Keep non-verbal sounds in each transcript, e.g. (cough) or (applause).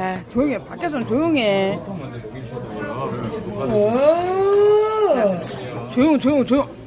야, 조용히 해. 밖에서는 조용해. 조용, 조용, 조용.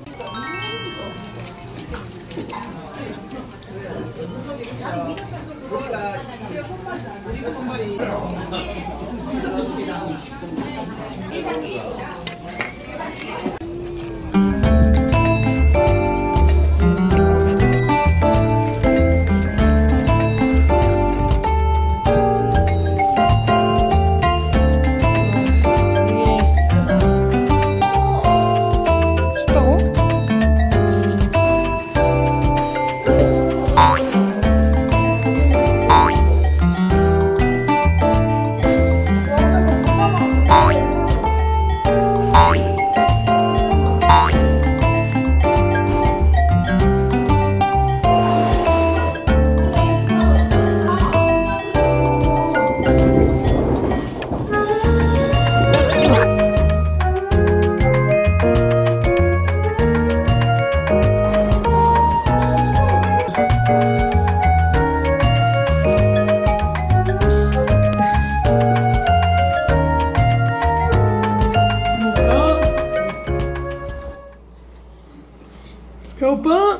배고파?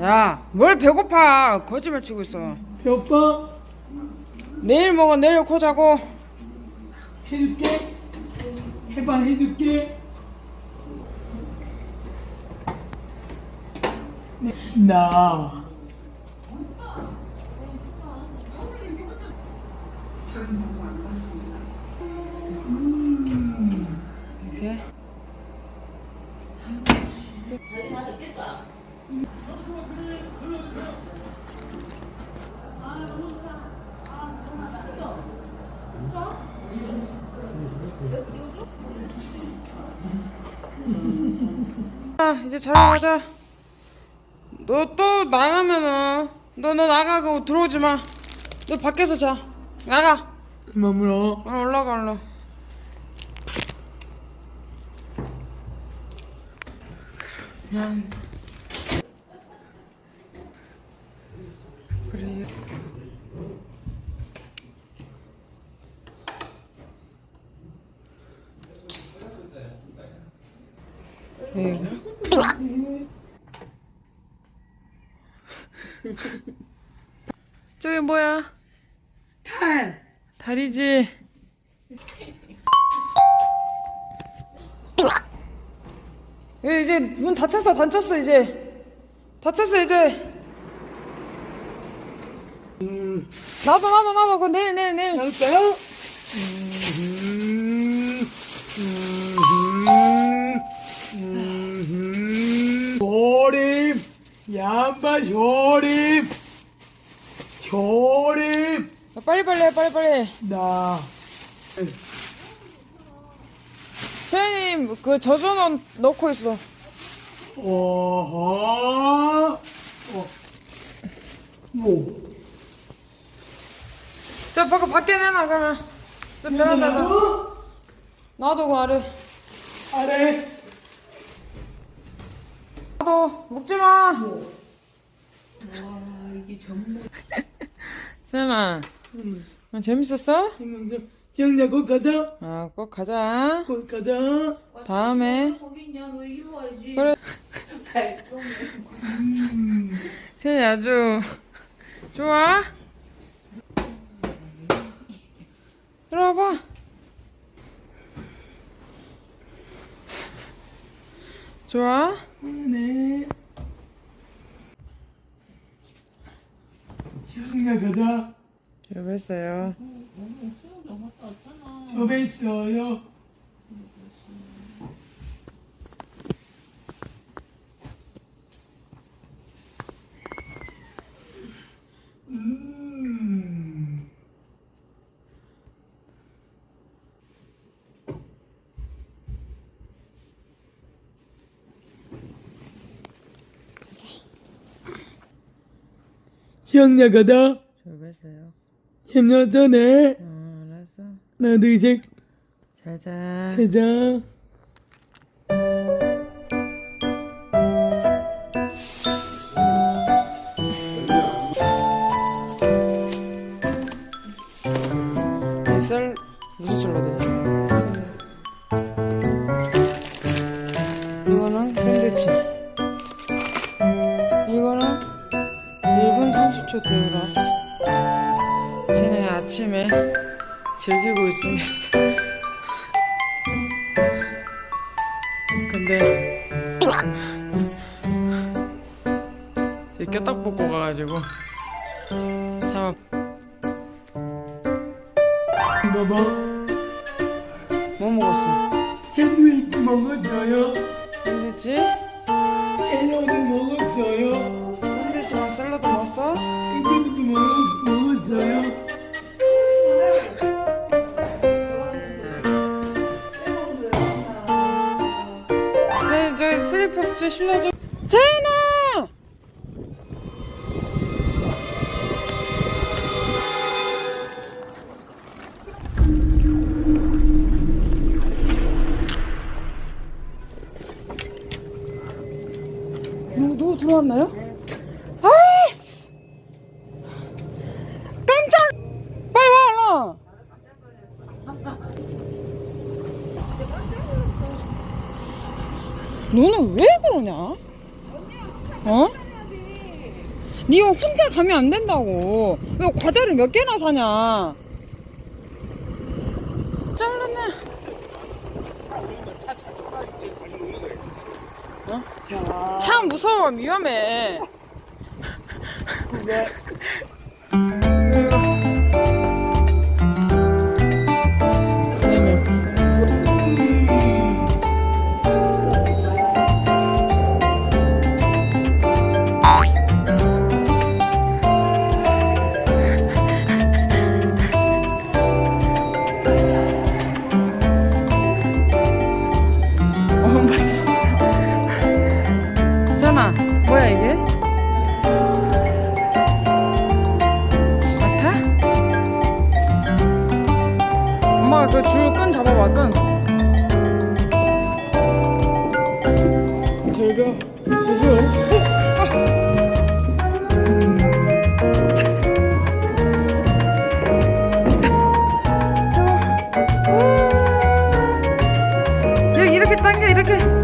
야, 뭘 배고파. 거짓말 치고 있어. 배고파? 내일 먹어, 내일 놓고 자고. 해줄게. 해봐, 해줄게. 네, 나. 예? 아, 이제 자러 가자. 너 또 나가면은 너 너 나가고 들어오지 마. 너 밖에서 자. 나가. 마무로. 어, 올라가 올라. 그냥 그래. 네. 저기 뭐야? 탈. 다리지. 예, 이제 문 닫혔어, 닫혔어 이제. 닫혔어 이제. 나도 나도 나도 그 내일 내일 내일. 할까요? 조 양바 조림. 조림. 야, 빨리 빨리 해, 빨리 빨리. 나. 세연님 그 저전원 넣고 있어. 어허. 어. 뭐. 자 밖에 밖에 내놔 그러면. 저 베란다다. 나도 놔두고 아래. 아래. 나도 묵지 마. 세연아, 응. (laughs) 어, 재밌었어? 지영자 곧 가자. 아, 꼭 가자. 곧 가자. 다음에. (laughs) 거기 있냐 너 이리 와야지 그래. (laughs) 세연이 아주 좋아? 이리 와봐. 좋아? 있어요. 옆에 있어요. 여기 있어요. 힘내 전에 어, 알았어. 하나 둘셋 잘 자. 가자. 쌀 무슨 샐러드냐? 껴딱 뽑고 가가지고 참 봐봐. 뭐 먹었어? 샌드위치 먹었어요. 샌드위치? 샐러드 먹었어요. 누구 누구 들어왔나요? 아! 깜짝! 빨리 와, 얼른! 너는 왜 그러냐? 어? 니가 혼자 가면 안 된다고. 왜 과자를 몇 개나 사냐? 잘랐네. 어? 차 무서워 위험해. 어, (laughs) 여기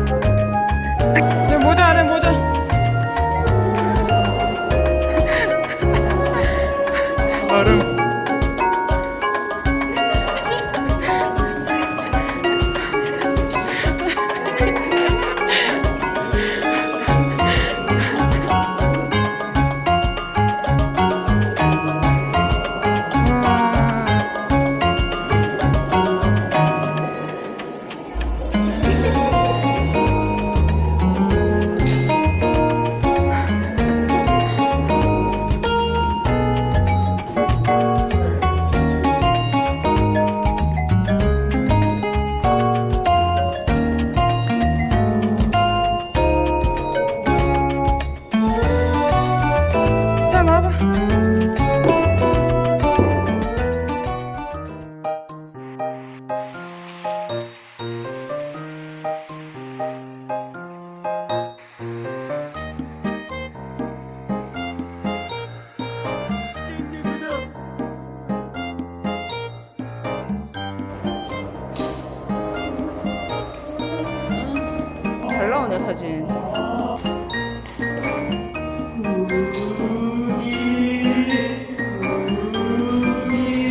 사진.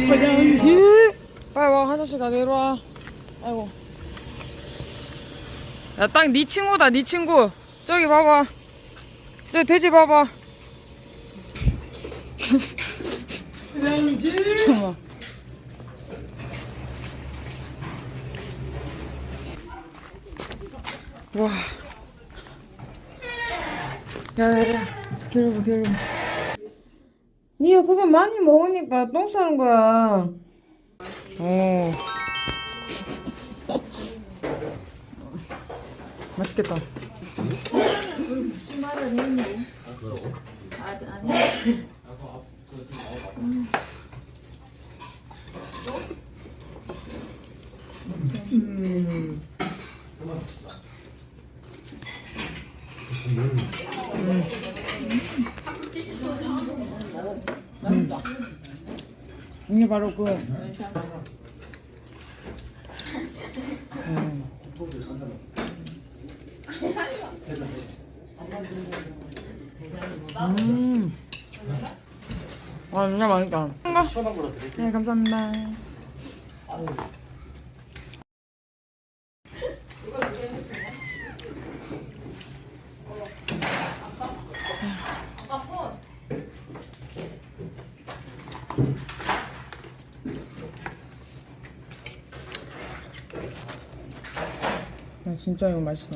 화장실. 빨리 와 화장실 가게 이리 와. 아이고. 야딱네 친구다 네 친구. 저기 봐봐. 저 돼지 봐봐. 잠깐만. 와. 야야야. 기다려봐 기다려봐. 니가 그게 많이 먹으니까 똥 싸는 거야. 어. (laughs) 맛있겠다. 이게 (laughs) 바로 그 음. 음. 와 진짜 맛있다. 네 감사합니다. 야, 진짜 이거 맛있어.